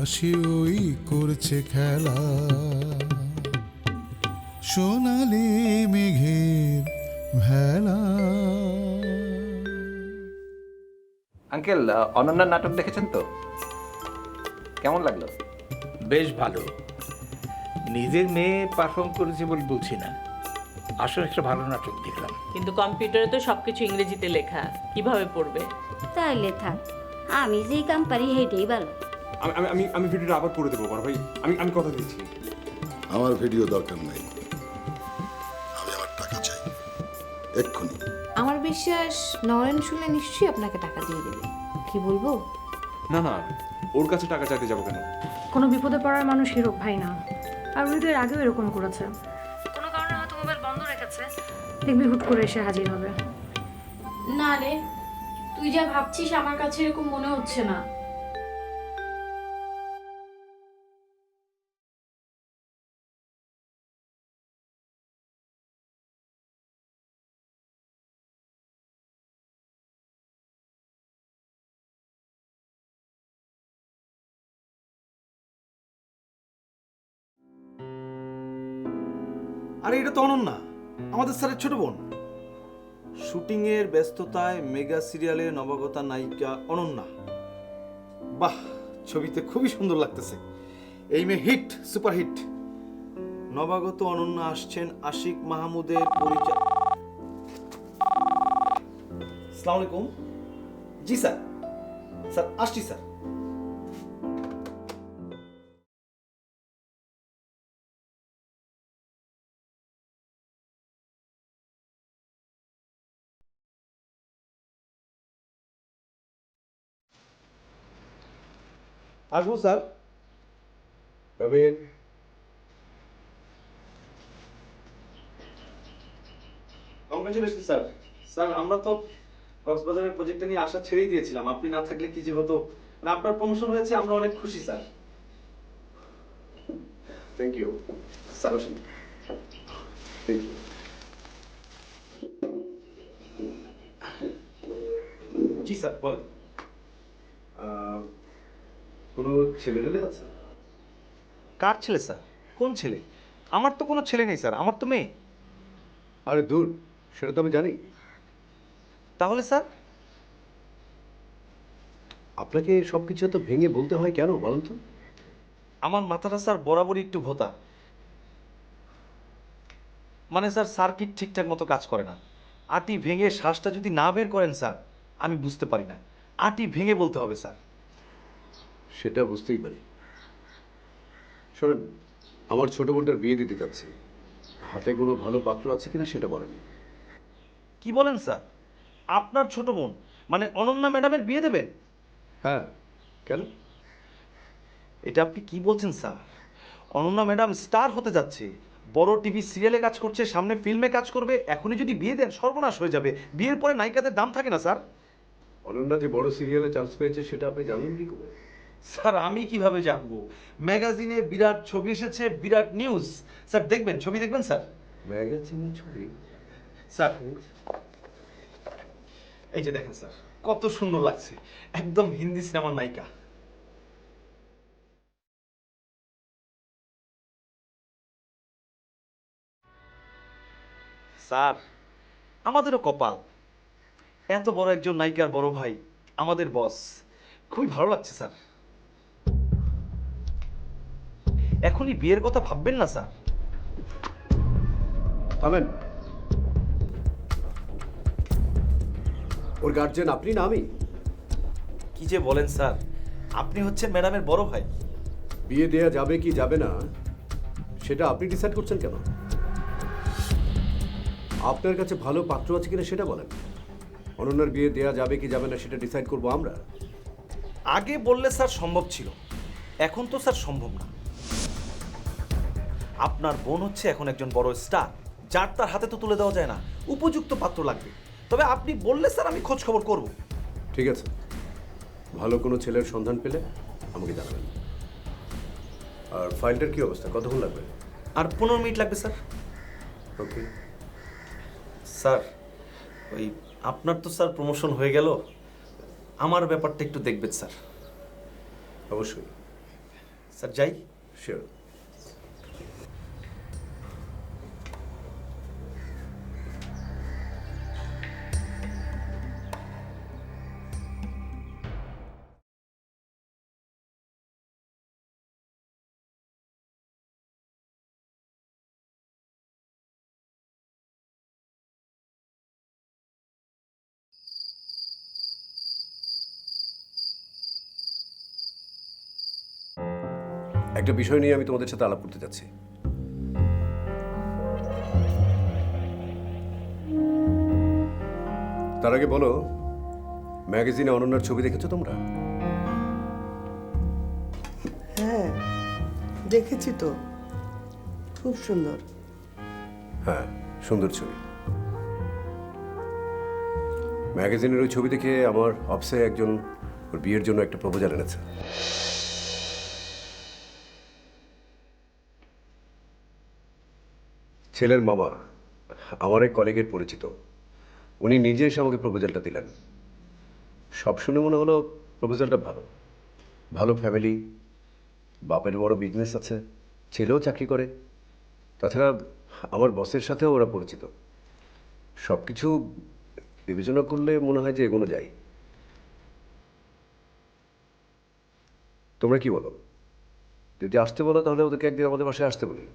আকাশে ওই করছে খেলা। সোনালি মেঘের ভেলা। আঙ্কেল অনন্যার নাটক দেখেছেন তো? কেমন লাগল? বেশ ভালো। নিজের মেয়ে পারফর্ম করেছে বলে বলছি না। আসলে একটা ভালো নাটক দেখলাম। কিন্তু কম্পিউটারে তো সবকিছু ইংরেজিতে লেখা। কীভাবে পড়বে? তাইলে থাক। আমি যেই কাম পারি হেঁটেই ভালো। আমি আমি আমি আমি ভিডিওটা আবার পড়ে দেবো বড় ভাই। আমি আমি কথা দিচ্ছি। আমার ভিডিও দরকার নাই। আমি আমার টাকা চাই। এক্ষুনি। আমার বিশ্বাস নরেন শুনলে নিশ্চয়ই আপনাকে টাকা দিয়ে দেবে। কি বলব? না না ওর কাছে টাকা চাইতে যাব কেন? কোনো বিপদে পড়ার মানুষ হিরো ভাই না। আর হৃদয়ের আগেও এরকম করেছে। কোনো কারণে হয়তো মোবাইল বন্ধ রেখেছে। দেখবি হুট করে এসে হাজির হবে। না রে তুই যা ভাবছিস আমার কাছে এরকম মনে হচ্ছে না। আরে এটা তো অনন্যা, আমাদের স্যারের ছোট বোন। শুটিংয়ের ব্যস্ততায় মেগা সিরিয়ালে নবাগতা নায়িকা অনন্যা। বাহ, ছবিতে খুবই সুন্দর লাগতেছে। এই মেয়ে হিট, সুপার হিট। নবাগত অনন্যা আসছেন আশিক মাহমুদের পরিচয়। আসসালামু আলাইকুম। জি স্যার স্যার, আসছি স্যার। আসব স্যার কংগ্রেচুলেশন স্যার স্যার আমরা তো কক্সবাজারের প্রজেক্টটা নিয়ে আশা ছেড়েই দিয়েছিলাম। আপনি না থাকলে কি যে হতো মানে আপনার প্রমোশন হয়েছে, আমরা অনেক খুশি sir thank you sir thank you G sir বলেন। কোনো ছেলে টেলে আছে? কার ছেলে স্যার? কোন ছেলে? আমার তো কোনো ছেলে নেই স্যার। আমার তো মেয়ে। আরে দূর সেটা তো আমি জানি। তাহলে স্যার? আপনাকে সব কিছু এত ভেঙে বলতে হয় কেন বলুন তো? আমার মাথাটা স্যার বরাবরই একটু ভোতা। মানে স্যার সার্কিট ঠিকঠাক মতো কাজ করে না। আটি ভেঙে শ্বাসটা যদি না বের করেন স্যার আমি বুঝতে পারি না। আটি ভেঙে বলতে হবে স্যার। সেটা বুঝতেই পারি। শোনেন আমার ছোট বোনটার বিয়ে দিতে যাচ্ছি। হাতে কোনো ভালো পাত্র আছে কিনা সেটা বলেন। কি বলেন স্যার? আপনার ছোট বোন মানে অনন্যা ম্যাডামের বিয়ে দেবেন হ্যাঁ কেন? এটা আপনি কি বলছেন স্যার? অনন্যা ম্যাডাম স্টার হতে যাচ্ছে। বড় টিভি সিরিয়ালে কাজ করছে সামনে ফিল্মে কাজ করবে। এখনই যদি বিয়ে দেন সর্বনাশ হয়ে যাবে। বিয়ের পরে নায়িকাদের দাম থাকে না স্যার। অনন্যা যে বড় সিরিয়ালে চান্স পেয়েছে সেটা আপনি জানেন কি করে? স্যার আমি কীভাবে জানব? ম্যাগাজিনে বিরাট ছবি এসেছে বিরাট নিউজ। স্যার দেখবেন ছবি দেখবেন স্যার? ম্যাগাজিনে ছবি? স্যার এই যে দেখেন স্যার কত সুন্দর লাগছে। একদম হিন্দি সিনেমার নায়িকা। স্যার আমাদেরও কপাল। এত বড় একজন নায়িকার বড় ভাই আমাদের বস। খুবই ভালো লাগছে স্যার। এখনই বিয়ের কথা ভাববেন না স্যার। থামেন। ওর গার্জেন আপনি না আমি? কি যে বলেন স্যার। আপনি হচ্ছেন ম্যাডামের বড় ভাই। বিয়ে দেয়া যাবে কি যাবে না সেটা আপনি ডিসাইড করছেন কেন? আপনার কাছে ভালো পাত্র আছে কিনা সেটা বলেন। অনন্যার বিয়ে দেয়া যাবে কি যাবে না সেটা ডিসাইড করব আমরা। আগে বললে স্যার সম্ভব ছিল। এখন তো স্যার সম্ভব না। আপনার বোন হচ্ছে এখন একজন বড় স্টার যার তার হাতে তো তুলে দেওয়া যায় না। উপযুক্ত পাত্র লাগবে। তবে আপনি বললে স্যার আমি খোঁজ খবর করব। ঠিক আছে। ভালো কোনো ছেলের সন্ধান পেলে আমাকে জানাবেন। আর ফাইলটার কি অবস্থা? কতক্ষণ লাগবে? আর পনেরো মিনিট লাগবে স্যার। ওকে। স্যার ওই আপনার তো স্যার প্রমোশন হয়ে গেল। আমার ব্যাপারটা একটু দেখবেন স্যার। অবশ্যই। স্যার যাই। শিওর একটা বিষয় নিয়ে আমি তোমাদের সাথে আলাপ করতে যাচ্ছি। তার আগে বলো ম্যাগাজিনে অনন্যার ছবি দেখেছ তোমরা? হ্যাঁ দেখেছি তো। খুব সুন্দর। হ্যাঁ সুন্দর ছবি। ম্যাগাজিনের ওই ছবি দেখে আমার অফিসে একজন ওর বিয়ের জন্য একটা প্রপোজাল এনেছে। ছেলের মামা আমার এক কলিগের পরিচিত। উনি নিজে এসে আমাকে প্রপোজালটা দিলেন। সব শুনে মনে হলো প্রপোজালটা ভালো। ভালো ফ্যামিলি বাপের বড় বিজনেস আছে, ছেলেও চাকরি করে। তাছাড়া আমার বসের সাথেও ওরা পরিচিত। সব কিছু বিবেচনা করলে মনে হয় যে এগোনো যায়। তোমরা কি বলো? যদি আসতে বলো তাহলে ওদেরকে একদিন আমাদের বাসায় আসতে বলি।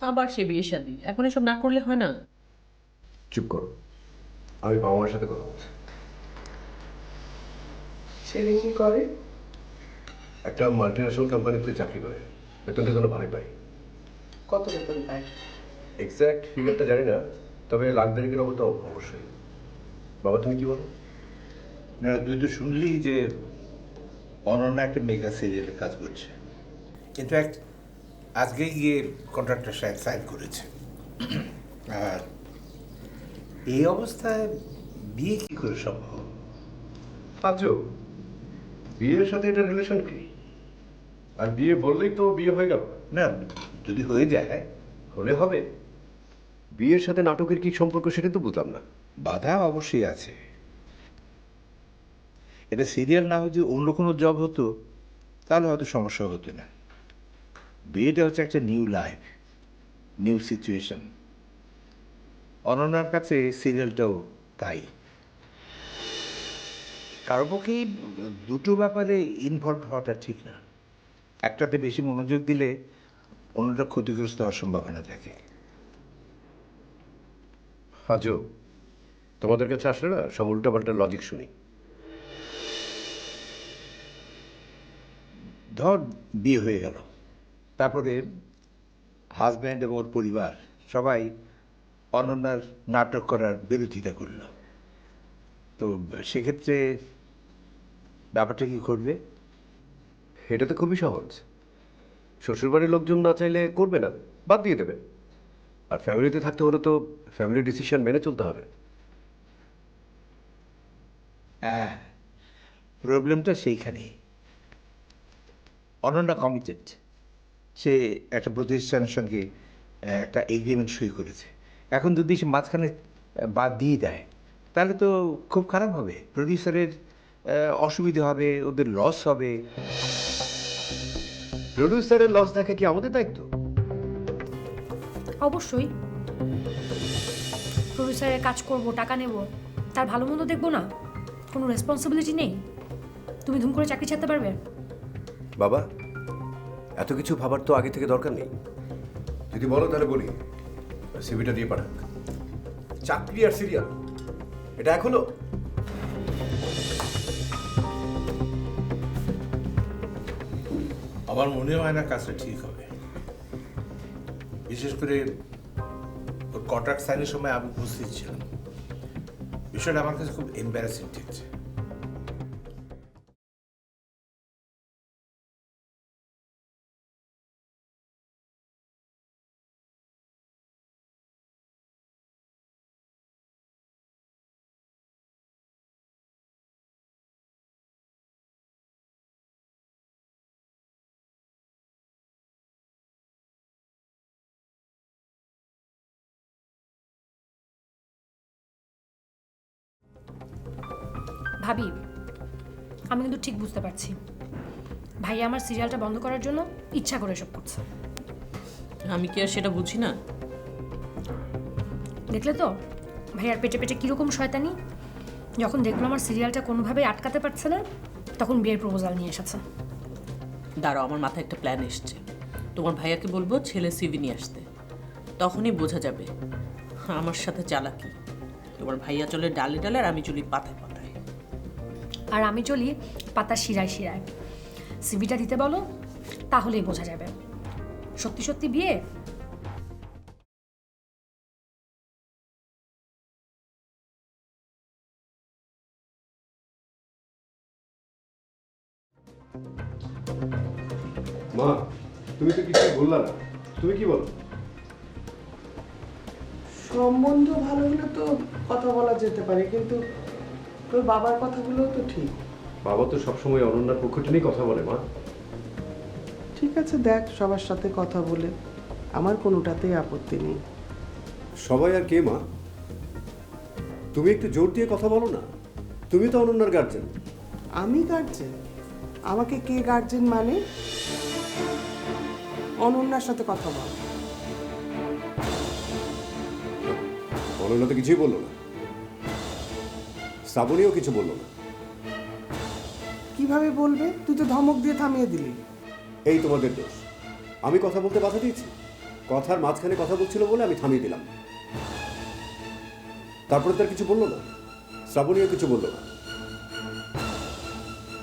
আবার সে বিয়ে শাদী। এখন এসব না করলে হয় না? চুপ করো। আমি বাবা মার সাথে কথা বলছি। ছেলে কি করে? একটা মাল্টিন্যাশনাল কোম্পানিতে চাকরি করে। বেতনটা যেন ভালোই পাই। কত বেতন পায়? এক্স্যাক্ট ফিগারটা জানি না তবে লাখ দেড়েকের অবস্থা অবশ্যই। বাবা তুমি কি বলো? না তুই তো শুনলি যে অনন্যা একটা মেগা সিরিয়ালে কাজ করছে। ইনফ্যাক্ট আজকে গিয়ে কন্ট্রাক্টর সাহেব সাইন করেছে। আর এই অবস্থায় বিয়ে কি করে সম্ভব? আজও বিয়ের সাথে এটা রিলেশন কি? আর বিয়ে বললেই তো বিয়ে হয়ে গেল। না যদি হয়ে যায় হলে হবে। বিয়ের সাথে নাটকের কি সম্পর্ক সেটা তো বুঝলাম না। বাধা অবশ্যই আছে। এটা সিরিয়াল না হয়ে যদি অন্য কোনো জব হতো তাহলে হয়তো সমস্যা হতো না। বিয়েটা হচ্ছে একটা নিউ লাইফ নিউ সিচুয়েশন অনন্যার কাছে সিরিয়ালটাও তাই। কারও পক্ষেই দুটো ব্যাপারে ইনভলভ হওয়াটা ঠিক না। একটাতে বেশি মনোযোগ দিলে অন্যটা ক্ষতিগ্রস্ত হওয়ার সম্ভাবনা থাকে। আজও তোমাদের কাছে আসলে না সব উল্টাপাল্টা লজিক শুনি। ধর বিয়ে হয়ে গেল। তারপরে হাজব্যান্ড এবং ওর পরিবার সবাই অনন্যার নাটক করার বিরোধিতা করল। তো সেক্ষেত্রে ব্যাপারটা কি করবে এটা তো খুবই সহজ। শ্বশুরবাড়ির লোকজন না চাইলে করবে না বাদ দিয়ে দেবে। আর ফ্যামিলিতে থাকতে হলে তো ফ্যামিলি ডিসিশন মেনে চলতে হবে। হ্যাঁ প্রবলেমটা সেইখানেই। অনন্যা কমিটেড সে একটা প্রতিষ্ঠানের সঙ্গে একটা এগ্রিমেন্ট সই করেছে। এখন যদি সে মাঝখানে বাদ দিয়ে দেয় তাহলে তো খুব খারাপ হবে। প্রডিউসারের অসুবিধা হবে ওদের লস হবে। প্রডিউসারের লস দেখা কি আমাদের দায়িত্ব? অবশ্যই। প্রডিউসারের কাজ করব টাকা নেব তার ভালো মন্দ দেখব না। কোনো রেসপন্সিবিলিটি নেই। তুমি ধুম করে চাকরি ছাড়তে পারবে? বাবা এত কিছু ভাবার তো আগে থেকে দরকার নেই। যদি বলো তাহলে বলি। সিভিটা দিয়ে পাঠাক চাকরি আর সিরিয়াল এটা এখনও? আমার মনে হয় না কাজটা ঠিক হবে। বিশেষ করে ওর কন্ট্রাক্ট সাইনের সময় আমি উপস্থিত ছিলাম। বিষয়টা আমার কাছে খুব এম্বারাসিং ঠেকছে। ভাবি আমি কিন্তু ঠিক বুঝতে পারছি। ভাই আমার সিরিয়ালটা বন্ধ করার জন্য ইচ্ছা করে এসব করছে। আমি কি আর সেটা বুঝি না? দেখলে তো? ভাইয়ার পেটে পেটে কীরকম শয়তানি? যখন দেখল আমার সিরিয়ালটা কোনোভাবে আটকাতে পারছে না তখন বিয়ের প্রপোজাল নিয়ে এসেছে। দাঁড়াও আমার মাথায় একটা প্ল্যান এসছে। তোমার ভাইয়াকে বলব ছেলে সিভি নিয়ে আসতে। তখনই বোঝা যাবে আমার সাথে চালাকি। তোমার ভাইয়া চলে ডালে ডালে আর আমি চলি পাতায় আর আমি চলি পাতার শিরায় শিরায়। সিভিটা দিতে বলো তাহলেই বোঝা যাবে। সত্যি সত্যি বিয়ে? মা তুমি তো কিছু বললা না। তুমি কি বলো? সম্বন্ধ ভালো হলে তো কথা বলা যেতে পারে কিন্তু তোর বাবার কথাগুলো তো ঠিক। বাবা তো সবসময় অনন্যার পক্ষ টেনেই কথা বলে মা। ঠিক আছে দেখ সবার সাথে কথা বলে। আমার কোনোটাতেই আপত্তি নেই। সবাই আর কে মা? তুমি একটু জোর দিয়ে কথা বলো না। তুমি তো অনন্যার গার্জেন আমি গার্জেন আমাকে কে গার্জেন মানে? অনন্যার সাথে কথা বল। অনন্যা তো কিছুই বলল না। শ্রাবণীও কিছু বলল না। কীভাবে বলবে? তুই তো ধমক দিয়ে থামিয়ে দিলি। এই তোমাদের দোষ। আমি কথা বলতে বাধা দিয়েছি। কথার মাঝখানে কথা বলছিল বলে আমি থামিয়ে দিলাম। তারপরে তার কিছু বলল না। শ্রাবণীও কিছু বলল না।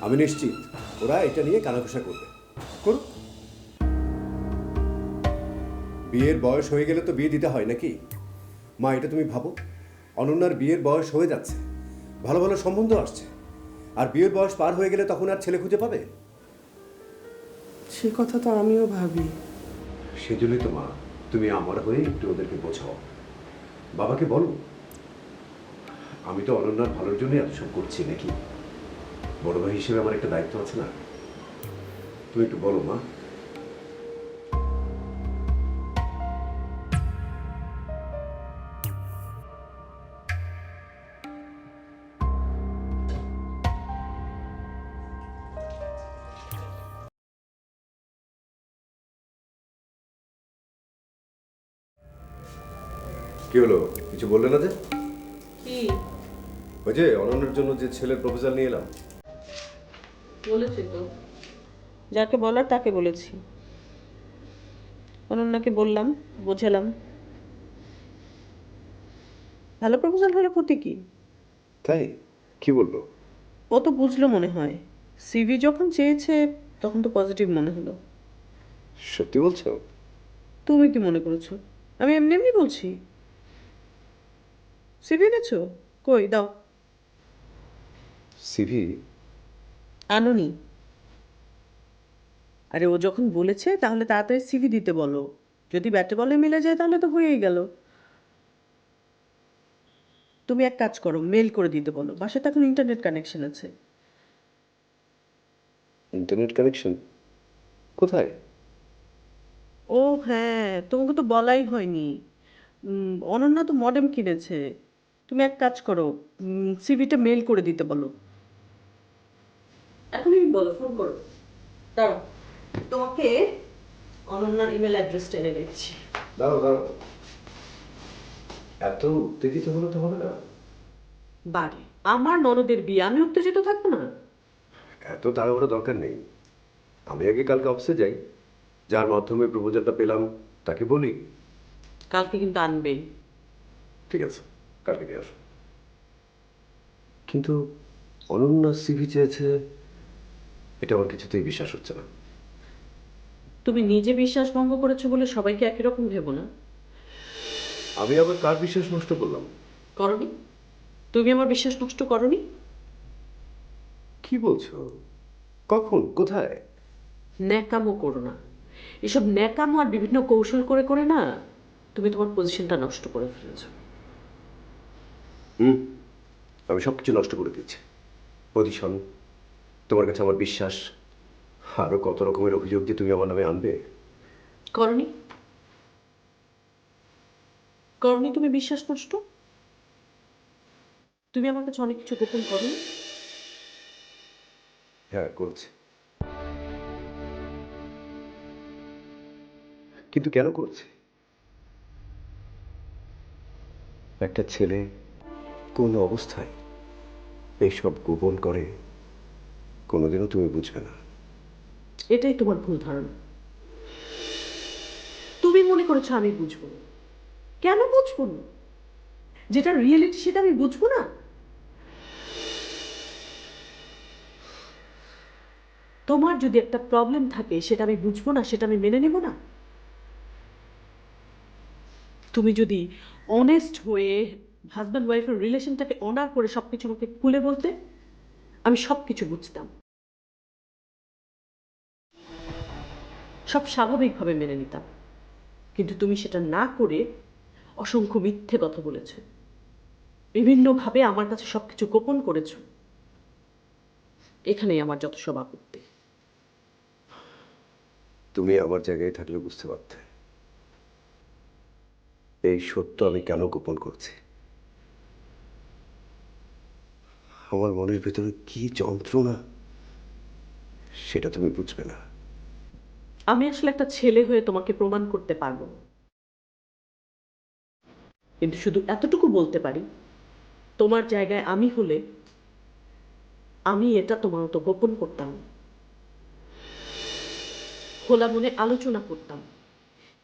আমি নিশ্চিত ওরা এটা নিয়ে কানাঘুষা করবে। করুক। বিয়ের বয়স হয়ে গেলে তো বিয়ে দিতে হয় নাকি? মা এটা তুমি ভাবো। অনন্যার বিয়ের বয়স হয়ে যাচ্ছে। ভালো ভালো সম্বন্ধ আসছে। আর বিয়ের বয়স পার হয়ে গেলে তখন আর ছেলে খুঁজে পাবে? সে কথা তো আমিও ভাবি। সেজন্যই তো মা তুমি আমার হয়ে একটু ওদেরকে বোঝাও। বাবাকে বলো। আমি তো অনন্যার ভালোর জন্য এত সব করছি নাকি? বড় ভাই হিসেবে আমার একটা দায়িত্ব আছে না? তুমি একটু বলো মা। কি হলো? কিছু বললে না যে? কি? ওই যে অনন্যার জন্য যে ছেলের প্রপোজাল নিয়ে এলাম। বলেছি তো। যাকে বলার তাকে বলেছি। অনন্যাকে বললাম বোঝালাম। ভালো প্রপোজাল হলে ক্ষতি কি? তাই? কি বলল? ও তো বুঝলো মনে হয়। সিভি যখন চেয়েছে তখন তো পজিটিভ মনে হলো। সত্যি বলছো? তুমি কি মনে করেছ? আমি এমনি এমনি বলছি। সিভি এনেছো? কই দাও। সিভি? আনুনি। আরে ও যখন বলেছে তাহলে তাড়াতাড়ি সিভি দিতে বলো। যদি ব্যাটে বলে মিলে যায় তাহলে তো হয়েই গেল। তুমি এক কাজ করো মেল করে দিতে বলো। বাসায় তো এখন ইন্টারনেট কানেকশন আছে। ইন্টারনেট কানেকশন কোথায়? ও হ্যাঁ তোমাকে তো বলাই হয়নি। অনন্যা তো মডেম কিনেছে। তুমি এক কাজ করো সিভিটা মেল করে দিতে বলো। এখনই বলো ফোন করো। দাঁড়াও তোমাকে অনন্যার ইমেল অ্যাড্রেসটা এনে দিচ্ছি দাঁড়াও দাঁড়াও। এত উত্তেজিত হলে তো হবে না? বাড়ি আমার ননদের বিয়ে আমি উত্তেজিত থাকব না? এত তাড়াহুড়ো দরকার নেই। আমি আগে কালকে অফিসে যাই যার মাধ্যমে প্রপোজালটা পেলাম তাকে বলি। কালকে কিন্তু আনবেই। ঠিক আছে। আসো কিন্তু অনন্যা সিভি চেয়েছে এটা আমার কিছুতেই বিশ্বাস হচ্ছে না। তুমি নিজে বিশ্বাস ভঙ্গ করেছ বলে সবাইকে একই রকম ভেবো না? আমি আবার কার বিশ্বাস নষ্ট করলাম? করনি? তুমি আমার বিশ্বাস নষ্ট করনি? কি বলছো? কখন? কোথায়? ন্যাকামো করো না। এসব ন্যাকামো আর বিভিন্ন কৌশল করে করে না তুমি তোমার পজিশনটা নষ্ট করে ফেলেছো। হুম? আমি সব কিছু নষ্ট করে দিয়েছি। পজিশন তোমার কাছে আমার বিশ্বাস। আরও কত রকমের অভিযোগ যে তুমি আমার নামে আনবে? করনি। করনি তুমি বিশ্বাস নষ্ট? তুমি আমার কাছে অনেক কিছু গোপন করো হ্যাঁ করছে। কিন্তু কেন করছে? একটা ছেলে কোন অবস্থায় এইসব গোপন করে কোনোদিনও তুমি বুঝবে না। এটাই তোমার ভুল ধারণা। তুমি মনে করেছ আমি বুঝব। কেন বুঝব না? যেটা রিয়েলিটি সেটা আমি বুঝব না? তোমার যদি একটা প্রবলেম থাকে, সেটা আমি বুঝব না, সেটা আমি মেনে নেব না? তুমি যদি অনেস্ট হয়ে হাজব্যান্ড ওয়াইফের রিলেশনটাকে অনার করে সব কিছু আমাকে খুলে বলতে, আমি সব কিছু বুঝতাম। সব স্বাভাবিকভাবে মেনে নিতাম। কিন্তু তুমি সেটা না করে অসংখ্য মিথ্যে কথা বলেছ। বিভিন্নভাবে আমার কাছে সব কিছু গোপন করেছ। এখানেই আমার যত সব আপত্তি। তুমি আমার জায়গায় থাকলে বুঝতে পারতে। এই সত্য আমি কেন গোপন করছি? আমার মনের ভেতরে কি যন্ত্রণা, সেটা তুমি বুঝবে না। আমি আসলে একটা ছেলে হয়ে তোমাকে প্রমাণ করতে পারব। কিন্তু শুধু এতটুকু বলতে পারি, তোমার জায়গায় আমি হলে আমি এটা তোমার মতো গোপন করতাম। খোলা মনে আলোচনা করতাম।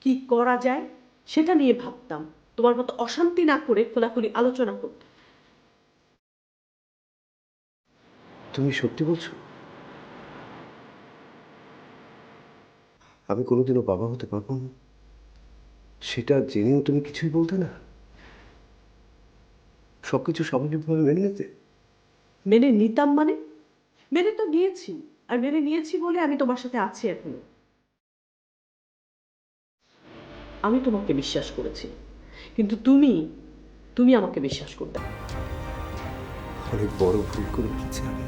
কি করা যায় সেটা নিয়ে ভাবতাম। তোমার মতো অশান্তি না করে খোলাখুলি আলোচনা করতাম। তুমি সত্যি বলছো? আমি কোনোদিনও বাবা হতে পারব না। সেটা জেনেও তুমি কিছুই বলতে না। সবকিছু স্বাভাবিকভাবে মেনে নিতে। মেনে নিতাম মানে? মেনে তো নিয়েছি। আর মেনে নিয়েছি বলে আমি তোমার সাথে আছি এখনও। আমি তোমাকে বিশ্বাস করেছি। কিন্তু তুমি তুমি আমাকে বিশ্বাস করতে। অনেক বড় ভুল করে ফেলেছি আমি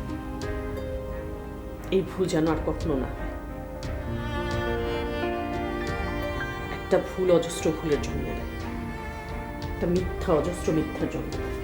এই ভুল যেন আর কখনো না। একটা ভুল অজস্র ভুলের জন্ম দেয় একটা মিথ্যা অজস্র মিথ্যার জন্ম দেয়